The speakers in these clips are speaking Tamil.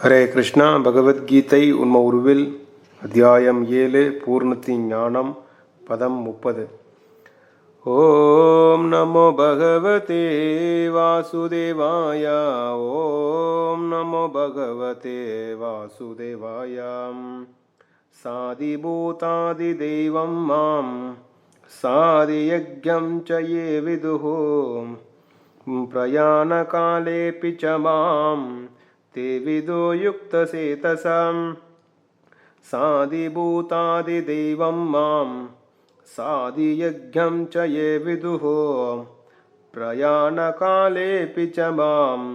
ஹரே கிருஷ்ணா பகவத்கீதை உண்ம உருவில் அத்தியாயம் ஏழு பூர்ணத்தின் ஞானம் பதம் முப்பது ஓம் நமோ பகவதே வாசுதேவாய ஓம் நமோ பகவதே வாசுதேவாயாம் சாதிபூதாதிதெய்வம் மாம் सादियज्ञं च ये विदुः प्रयाणकालेऽपि च मां ते विदो युक्तसेतसां सादिभूतादिदैवं मां सादियज्ञं च ये विदुः பிரயாணகாலேபி ச மாம்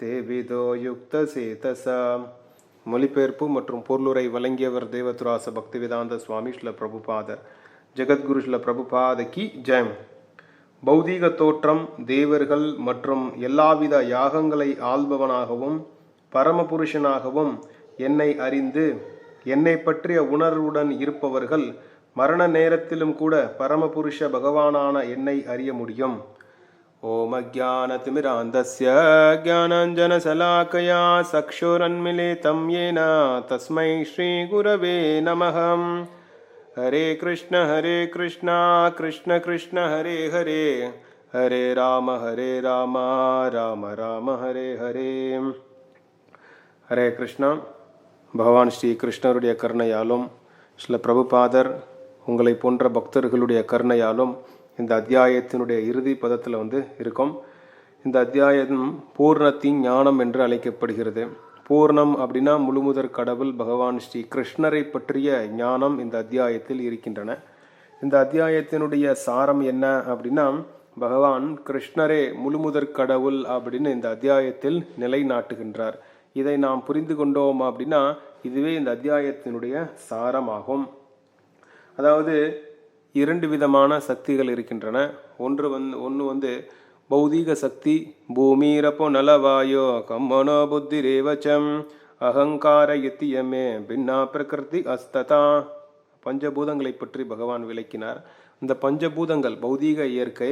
தேவிதோ யுக்தசேதசா மொழிபெயர்ப்பு மற்றும் பொருளுரை வழங்கியவர் தேவதுராச பக்திவேதாந்த சுவாமி ஸ்ல பிரபுபாதர் ஜெகத்குரு ஸ்ல பிரபுபாத கி ஜெயம் பௌதீக தோற்றம் தேவர்கள் மற்றும் எல்லாவித யாகங்களை ஆள்பவனாகவும் பரமபுருஷனாகவும் என்னை அறிந்து என்னை பற்றிய உணர்வுடன் இருப்பவர்கள் மரண நேரத்திலும் கூட பரமபுருஷ பகவானான என்னை அறிய முடியும். ஓம் அஜானதிமிராந்தஸ்ய ஜானாஞ்சனசலாக்கயா சக்ஷுரன்மிலிதம் येन தஸ்மை ஸ்ரீ ஸ்ரீகுரவே நமகம் ஹரே கிருஷ்ண ஹரே கிருஷ்ணா கிருஷ்ண கிருஷ்ண ஹரே ஹரே. ஹரே ராம ஹரே ராம ராம ராம ஹரே ஹரே. ஹரே கிருஷ்ணா. பகவான் ஸ்ரீ கிருஷ்ணருடைய கருணையாலும் ஸ்ல பிரபுபாதர் உங்களை போன்ற பக்தர்களுடைய கருணையாலும் இந்த அத்தியாயத்தினுடைய இறுதி பதத்தில் வந்து இருக்கும். இந்த அத்தியாயம் பூர்ணத்தின் ஞானம் என்று அழைக்கப்படுகிறது. பூர்ணம் அப்படின்னா முழுமுதற் கடவுள் பகவான் ஸ்ரீ கிருஷ்ணரை பற்றிய ஞானம் இந்த அத்தியாயத்தில் இருக்கின்றன. இந்த அத்தியாயத்தினுடைய சாரம் என்ன அப்படின்னா பகவான் கிருஷ்ணரே முழுமுதற் கடவுள் அப்படின்னு இந்த அத்தியாயத்தில் நிலைநாட்டுகின்றார். இதை நாம் புரிந்து கொண்டோம் அப்படின்னா இதுவே இந்த அத்தியாயத்தினுடைய சாரமாகும். அதாவது இரண்டு விதமான சக்திகள் இருக்கின்றன. ஒன்று வந்து ஒன்று வந்து பௌதீக சக்தி பூமிரப்போ நலவாயோ கம்மனோ புத்தி ரேவச்சம் அகங்கார யத்தியமே பின்னா பிரகிருதி அஸ்ததா. பஞ்சபூதங்களை பற்றி பகவான் விளக்கினார். இந்த பஞ்சபூதங்கள் பௌதீக இயற்கை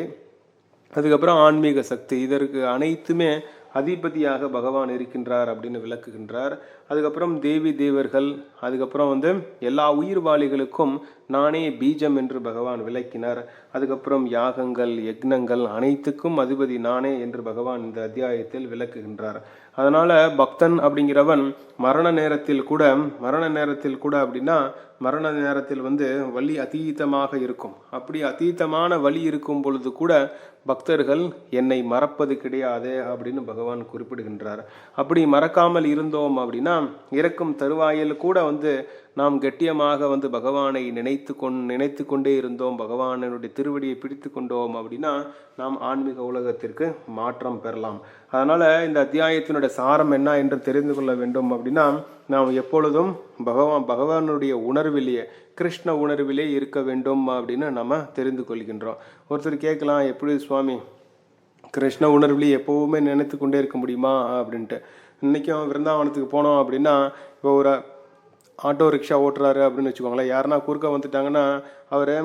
அதுக்கப்புறம் ஆன்மீக சக்தி இதற்கு அனைத்துமே அதிபதியாக பகவான் இருக்கின்றார் அப்படின்னு விளக்குகின்றார். அதுக்கப்புறம் தேவி தேவர்கள் அதுக்கப்புறம் வந்து எல்லா உயிர்வாளிகளுக்கும் நானே பீஜம் என்று பகவான் விளக்கினார். அதுக்கப்புறம் யாகங்கள் யக்னங்கள் அனைத்துக்கும் அதிபதி நானே என்று பகவான் இந்த அத்தியாயத்தில் விளக்குகின்றார். அதனால் பக்தன் அப்படிங்கிறவன் மரண நேரத்தில் கூட மரண நேரத்தில் கூட அப்படின்னா மரண நேரத்தில் வந்து வலி அதீதமாக இருக்கும். அப்படி அதீதமான வலி இருக்கும் பொழுது கூட பக்தர்கள் என்னை மறப்பது கிடையாது அப்படின்னு பகவான் குறிப்பிடுகின்றார். அப்படி மறக்காமல் இருந்தோம் அப்படின்னா இறக்கும் தருவாயில் கூட வந்து நாம் கெட்டியமாக வந்து பகவானை நினைத்து கொண் நினைத்து கொண்டே இருந்தோம் பகவானுடைய திருவடியை பிடித்து கொண்டோம் அப்படின்னா நாம் ஆன்மீக உலகத்திற்கு மாற்றம் பெறலாம். அதனால் இந்த அத்தியாயத்தினுடைய சாரம் என்ன என்று தெரிந்து கொள்ள வேண்டும் அப்படின்னா நாம் எப்பொழுதும் பகவான் பகவானுடைய உணர்விலேயே கிருஷ்ண உணர்விலே இருக்க வேண்டும் அப்படின்னு நம்ம தெரிந்து கொள்கின்றோம். ஒருத்தர் கேட்கலாம் எப்படி சுவாமி கிருஷ்ண உணர்விலே எப்போவுமே நினைத்து கொண்டே இருக்க முடியுமா? அப்படின்ட்டு. இன்றைக்கும் விருந்தாவனத்துக்கு போனோம் அப்படின்னா இப்போ ஒரு ஆட்டோ ரிக்ஷா ஓட்டுறாரு அப்படின்னு வச்சுக்கோங்களேன். யாருன்னா குறுக்க வந்துட்டாங்கன்னா அவர்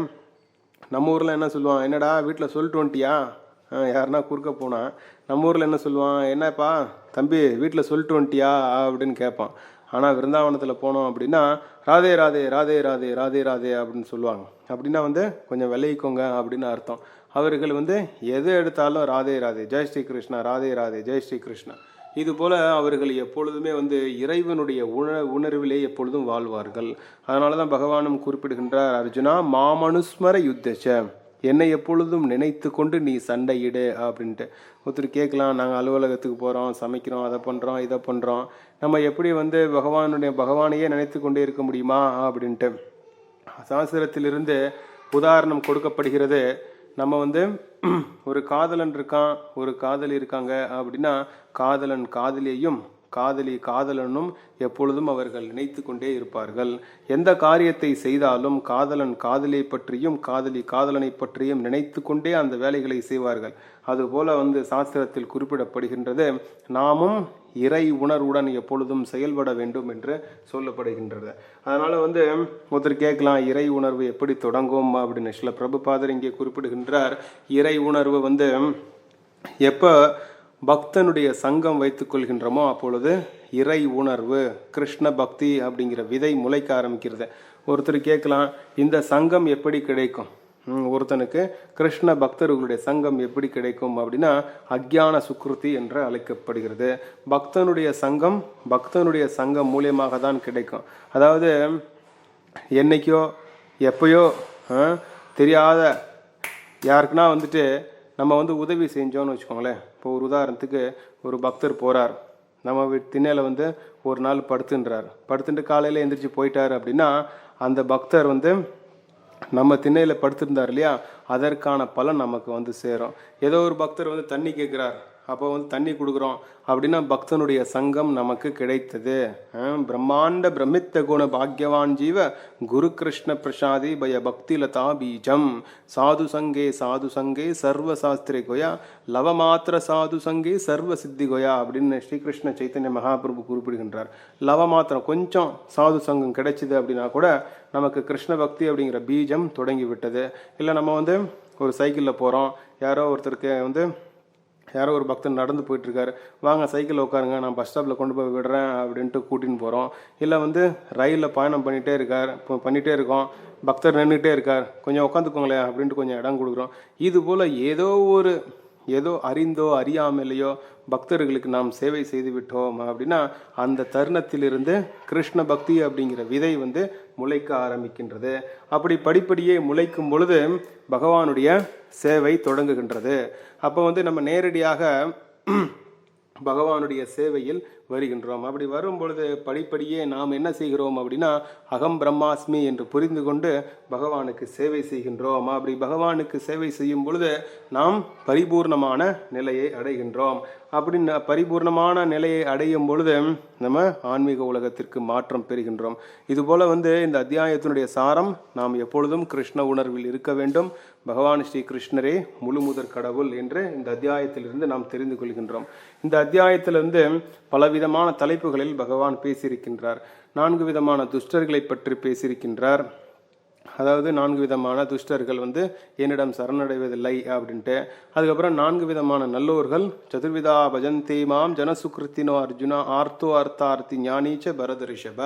நம்ம ஊரில் என்ன சொல்லுவான்? என்னடா வீட்டில் சொல்லிட்டு வந்துட்டியா? யாருன்னா குறுக்க போனால் நம்ம ஊரில் என்ன சொல்லுவான்? என்னப்பா தம்பி வீட்டில் சொல்லிட்டு வந்துட்டியா? அப்படின்னு கேட்பான். ஆனால் விருந்தாவனத்தில் போனோம் அப்படின்னா ராதே ராதே ராதே ராதே ராதே ராதே அப்படின்னு சொல்லுவாங்க. அப்படின்னா வந்து கொஞ்சம் விளைவிக்கோங்க அப்படின்னு அர்த்தம். அவர்கள் வந்து எது எடுத்தாலும் ராதே ராதே ஜெய் ஸ்ரீ கிருஷ்ணா ராதே ராதே ஜெய் ஸ்ரீ கிருஷ்ணா இதுபோல் அவர்கள் எப்பொழுதுமே வந்து இறைவனுடைய உண உணர்விலே எப்பொழுதும் வாழ்வார்கள். அதனால தான் பகவானும் குறிப்பிடுகின்றார் அர்ஜுனா மாமனுஸ்மர யுத்தச்ச. என்னை எப்பொழுதும் நினைத்து கொண்டு நீ சண்டையிடு அப்படின்ட்டு. ஒருத்தர் கேட்கலாம் நாங்கள் அலுவலகத்துக்கு போகிறோம் சமைக்கிறோம் அதை பண்ணுறோம் இதை பண்ணுறோம் நம்ம எப்படி வந்து பகவானுடைய பகவானையே நினைத்து கொண்டே இருக்க முடியுமா? அப்படின்ட்டு. சாஸ்திரத்திலிருந்து உதாரணம் கொடுக்கப்படுகிறது நம்ம வந்து ஒரு காதலன் இருக்கான் ஒரு காதலி இருக்காங்க அப்படின்னா காதலன் காதலியையும் காதலி காதலனும் எப்பொழுதும் அவர்கள் நினைத்து கொண்டே இருப்பார்கள். எந்த காரியத்தை செய்தாலும் காதலன் காதலியை பற்றியும் காதலி காதலனை பற்றியும் நினைத்து கொண்டே அந்த வேலைகளை செய்வார்கள். அதுபோல வந்து சாஸ்திரத்தில் குறிப்பிடப்படுகின்றது நாமும் இறை உணர்வுடன் எப்பொழுதும் செயல்பட வேண்டும் என்று சொல்லப்படுகின்றது. அதனால் வந்து ஒருத்தர் கேட்கலாம் இறை உணர்வு எப்படி தொடங்கும் அப்படின்னு. சில பிரபுபாதர் இங்கே குறிப்பிடுகின்றார் இறை உணர்வு வந்து எப்போ பக்தனுடைய சங்கம் வைத்துக்கொள்கின்றோமோ அப்பொழுது இறை உணர்வு கிருஷ்ண பக்தி அப்படிங்கிற விதை முளைக்க ஆரம்பிக்கிறது. ஒருத்தர் கேட்கலாம் இந்த சங்கம் எப்படி கிடைக்கும்? ஒருத்தனுக்கு கிருஷ்ண பக்தர்களுடைய சங்கம் எப்படி கிடைக்கும் அப்படின்னா அக்ஞான சுக்ருதி என்று அழைக்கப்படுகிறது. பக்தனுடைய சங்கம் பக்தனுடைய சங்கம் மூலியமாக தான் கிடைக்கும். அதாவது என்னைக்கோ எப்பயோ தெரியாத யாருக்குன்னா வந்துட்டு நம்ம வந்து உதவி செஞ்சோன்னு வச்சுக்கோங்களேன். இப்போ ஒரு உதாரணத்துக்கு ஒரு பக்தர் போகிறார் நம்ம திண்ணையில் வந்து ஒரு நாள் படுத்துன்றார். படுத்துட்டு காலையில் எந்திரிச்சு போயிட்டார் அப்படின்னா அந்த பக்தர் வந்து நம்ம திண்ணையில் படுத்திருந்தார் இல்லையா? அதற்கான பலன் நமக்கு வந்து சேரும். ஏதோ ஒரு பக்தர் வந்து தண்ணி கேட்குறார். அப்போ வந்து தண்ணி கொடுக்குறோம். அப்படின்னா பக்தனுடைய சங்கம் நமக்கு கிடைத்தது. பிரம்மாண்ட பிரமித்த குண பாக்யவான் ஜீவ குரு கிருஷ்ண பிரசாதி பய பக்தி லதா பீஜம். சாது சங்கே சாது சங்கே சர்வ சாஸ்திரி கொயா லவமாத்திர சாது சங்கே சர்வ சித்தி கொயா அப்படின்னு ஸ்ரீகிருஷ்ண சைத்தன்ய மகாபிரபு குறிப்பிடுகின்றார். லவமாத்திரம் கொஞ்சம் சாது சங்கம் கிடைச்சிது அப்படின்னா கூட நமக்கு கிருஷ்ண பக்தி அப்படிங்கிற பீஜம் தொடங்கி விட்டது இல்லை நம்ம வந்து ஒரு சைக்கிளில் போகிறோம் யாரோ ஒருத்தருக்கு வந்து யாரோ ஒரு பக்தர் நடந்து போயிட்டுருக்காரு. வாங்க சைக்கிளில் உட்காருங்க நான் பஸ் ஸ்டாப்பில் கொண்டு போய் விடுறேன் அப்படின்ட்டு கூட்டின்னு போகிறோம் இல்லை வந்து ரயிலில் பயணம் பண்ணிகிட்டே இருக்கார் இப்போ பண்ணிகிட்டே இருக்கோம். பக்தர் நின்றுட்டே இருக்கார். கொஞ்சம் உட்காந்துக்கோங்களேன் அப்படின்ட்டு கொஞ்சம் இடம் கொடுக்குறோம். இது போல் ஏதோ ஒரு ஏதோ அறிந்தோ அறியாமலேயோ பக்தர்களுக்கு நாம் சேவை செய்து விட்டோம் அப்படின்னா அந்த தருணத்திலிருந்து கிருஷ்ண பக்தி அப்படிங்கிற விதை வந்து முளைக்க ஆரம்பிக்கின்றது. அப்படி படிப்படியே முளைக்கும் பொழுது பகவானுடைய சேவை தொடங்குகின்றது. அப்போ வந்து நம்ம நேரடியாக பகவானுடைய சேவையில் வருகின்றோம். அப்படி வரும் பொழுது படிப்படியே நாம் என்ன செய்கிறோம் அப்படின்னா அகம் பிரம்மாஸ்மி என்று புரிந்து கொண்டு பகவானுக்கு சேவை செய்கின்றோம். அப்படி பகவானுக்கு சேவை செய்யும் பொழுது நாம் பரிபூர்ணமான நிலையை அடைகின்றோம். அப்படி பரிபூர்ணமான நிலையை அடையும் பொழுது நம்ம ஆன்மீக உலகத்திற்கு மாற்றம் பெறுகின்றோம். இதுபோல் வந்து இந்த அத்தியாயத்தினுடைய சாரம் நாம் எப்பொழுதும் கிருஷ்ண உணர்வில் இருக்க வேண்டும். பகவான் ஸ்ரீ கிருஷ்ணரே முழுமுதற் கடவுள் என்று இந்த அத்தியாயத்திலிருந்து நாம் தெரிந்து கொள்கின்றோம். இந்த அத்தியாயத்திலிருந்து விதமான தலைப்புகளில் பகவான் பேசியிருக்கின்றார். நான்கு விதமான துஷ்டர்களை பற்றி பேசியிருக்கின்றார். அதாவது நான்கு விதமான துஷ்டர்கள் வந்து என்னிடம் சரணடைவதில்லை அப்படின்ட்டு. அதுக்கப்புறம் நான்கு விதமான நல்லோர்கள் சதுர்விதா பஜந்தே மாம் ஜனசுகிருத்தினோ அர்ஜுனா ஆர்த்தோ அர்த்தார்த்தி ஞானீச்ச பரத ரிஷப.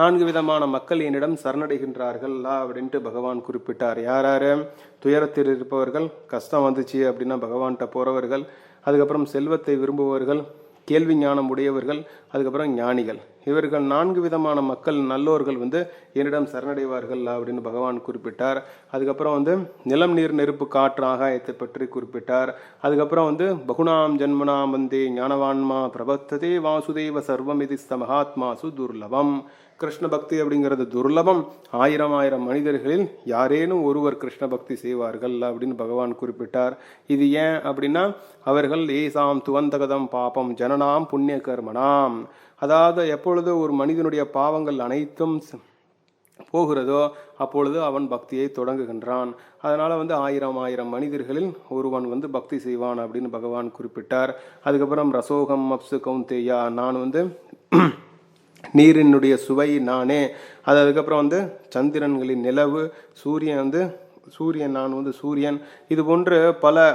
நான்கு விதமான மக்கள் என்னிடம் சரணடைகின்றார்கள் அப்படின்ட்டு பகவான் குறிப்பிட்டார். யார் யார்? துயரத்தில் இருப்பவர்கள் கஷ்டம் வந்துச்சு அப்படின்னா பகவான்கிட்ட போகிறவர்கள் அதுக்கப்புறம் செல்வத்தை விரும்புபவர்கள் கேள்வி ஞானம் உடையவர்கள் அதுக்கப்புறம் ஞானிகள். இவர்கள் நான்கு விதமான மக்கள் நல்லோர்கள் வந்து என்னிடம் சரணடைவார்கள் அப்படின்னு பகவான் குறிப்பிட்டார். அதுக்கப்புறம் வந்து நிலம் நீர் நெருப்பு காற்று ஆகாயத்தை பற்றி குறிப்பிட்டார். அதுக்கப்புறம் வந்து பகுனாம் ஜன்மனாம் வந்தே ஞானவான்மா பிரபத்ததே வாசுதேவ சர்வமிதிஸ்த மகாத்மாசு துர்லபம். கிருஷ்ண பக்தி அப்படிங்கிறது துர்லபம். ஆயிரம் ஆயிரம் மனிதர்களில் யாரேனும் ஒருவர் கிருஷ்ண பக்தி செய்வார்கள் அப்படின்னு பகவான் குறிப்பிட்டார். இது ஏன் அப்படின்னா அவர்கள் ஏசாம் துவந்தகதம் பாபம் ஜனனாம் புண்ணிய கர்மனாம் அதாவது எப்பொழுது ஒரு மனிதனுடைய பாவங்கள் அனைத்தும் போகிறதோ அப்பொழுது அவன் பக்தியை தொடங்குகின்றான். அதனால் வந்து ஆயிரம் ஆயிரம் மனிதர்களில் ஒருவன் வந்து பக்தி செய்வான் அப்படின்னு பகவான் குறிப்பிட்டார். அதுக்கப்புறம் ரசோகம் அப்சு கவுந்தேயா நான் வந்து நீரினுடைய சுவை நானே. அது அதுக்கப்புறம் வந்து சந்திரன்களின் நிலவு சூரியன் வந்து சூரியன் நான் வந்து சூரியன். இது போன்று பல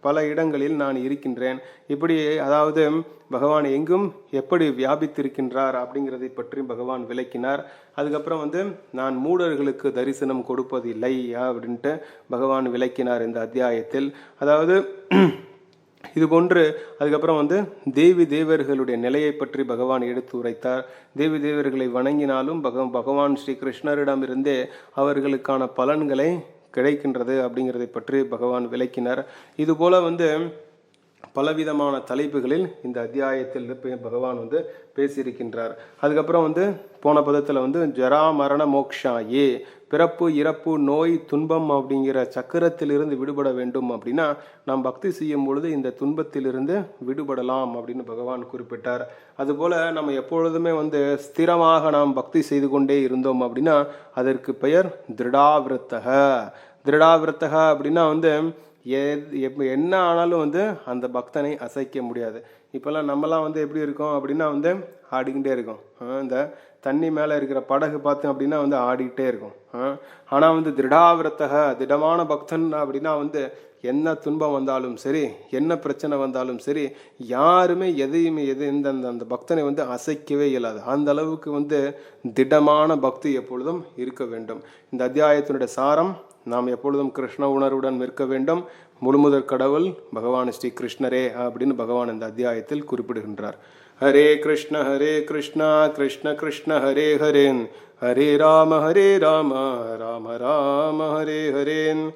பல இடங்களில் நான் இருக்கின்றேன். இப்படி அதாவது பகவான் எங்கும் எப்படி வியாபித்திருக்கின்றார் அப்படிங்கிறதை பற்றி பகவான் விளக்கினார். அதுக்கப்புறம் வந்து நான் மூடர்களுக்கு தரிசனம் கொடுப்பதில்லை அப்படின்ட்டு பகவான் விளக்கினார் இந்த அத்தியாயத்தில். அதாவது இது போன்று அதுக்கப்புறம் வந்து தேவி தேவர்களுடைய நிலையை பற்றி பகவான் எடுத்து உரைத்தார். தேவி தேவர்களை வணங்கினாலும் பக பகவான் ஸ்ரீ கிருஷ்ணரிடமிருந்தே அவர்களுக்கான பலன்களை கிடைக்கின்றது அப்படிங்கிறதை பற்றி பகவான் விளக்கினார். இதுபோல் வந்து பலவிதமான தலைப்புகளில் இந்த அத்தியாயத்தில் பகவான் வந்து பேசியிருக்கின்றார். அதுக்கப்புறம் வந்து போன பதத்தில் வந்து ஜரா மரண மோக்ஷா ஏ பிறப்பு இறப்பு நோய் துன்பம் அப்படிங்கிற சக்கரத்திலிருந்து விடுபட வேண்டும் அப்படின்னா நாம் பக்தி செய்யும் பொழுது இந்த துன்பத்திலிருந்து விடுபடலாம் அப்படின்னு பகவான் குறிப்பிட்டார். அதுபோல் நம்ம எப்பொழுதுமே வந்து ஸ்திரமாக நாம் பக்தி செய்து கொண்டே இருந்தோம் அப்படின்னா அதற்கு பெயர் திருடாவிரத்தக. திருடாவிரத்தக அப்படின்னா வந்து என்ன ஆனாலும் வந்து அந்த பக்தனை அசைக்க முடியாது. இப்போல்லாம் நம்மலாம் வந்து எப்படி இருக்கோம் அப்படின்னா வந்து ஆடிக்கிட்டே இருக்கோம். இந்த தண்ணி மேலே இருக்கிற படகு பார்த்தோம் அப்படின்னா வந்து ஆடிக்கிட்டே இருக்கும். ஆனால் வந்து திருடாவிரத்தக திடமான பக்தன் அப்படின்னா வந்து என்ன துன்பம் வந்தாலும் சரி என்ன பிரச்சனை வந்தாலும் சரி யாருமே எதையுமே எது இந்த அந்த அந்த பக்தனை வந்து அசைக்கவே இயலாது. அந்த அளவுக்கு வந்து திடமான பக்தி எப்பொழுதும் இருக்க வேண்டும். இந்த அத்தியாயத்தினுடைய சாரம் நாம் எப்பொழுதும் கிருஷ்ண உணர்வுடன் இருக்க வேண்டும். முழுமுதற் கடவுள் பகவான் ஸ்ரீ கிருஷ்ணரே அப்படின்னு பகவான் இந்த அத்தியாயத்தில் குறிப்பிடுகின்றார். ஹரே கிருஷ்ண ஹரே கிருஷ்ணா கிருஷ்ண கிருஷ்ண ஹரே ஹரேன். ஹரே ராம ஹரே ராம ராம ராம ஹரே ஹரேன்.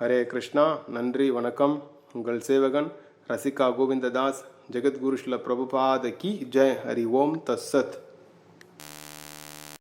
ஹரே கிருஷ்ணா நன்றி வணக்கம். உங்கள் சேவகன் ரசிகா கோவிந்ததாஸ் ஜெகத்குரு ஸ்ல பிரபுபாத கி ஜெய் ஹரி ஓம் தஸ்ஸத்